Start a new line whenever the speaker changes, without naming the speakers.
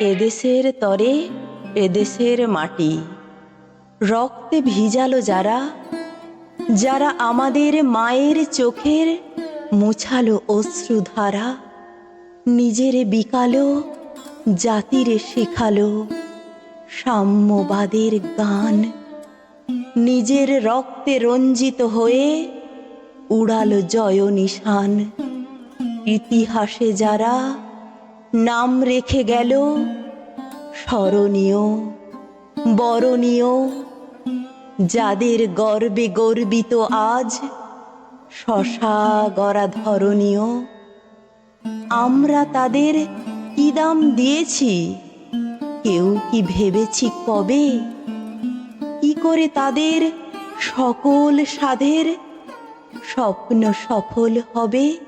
এদেশের তরে, এদেশের মাটি। রক্তে ভিজালো যারা যারা আমাদের মায়ের চোখের মুছালো অশ্রুধারা, নিজের বিকালো জাতিরে শেখালো সাম্যবাদের গান। নিজের রক্তে রঞ্জিত হয়ে উড়ালো জয় নিশান। ইতিহাসে যারা নাম রেখে গেল স্মরণীয়, বরণীয়। যাদের গর্বে গর্বিত আজ শশা গড়া ধরণীয় আমরা তাদের কি দাম দিয়েছি? কেউ কি ভেবেছি কবে? কি করে তাদের সকল সাধের স্বপ্ন সফল হবে?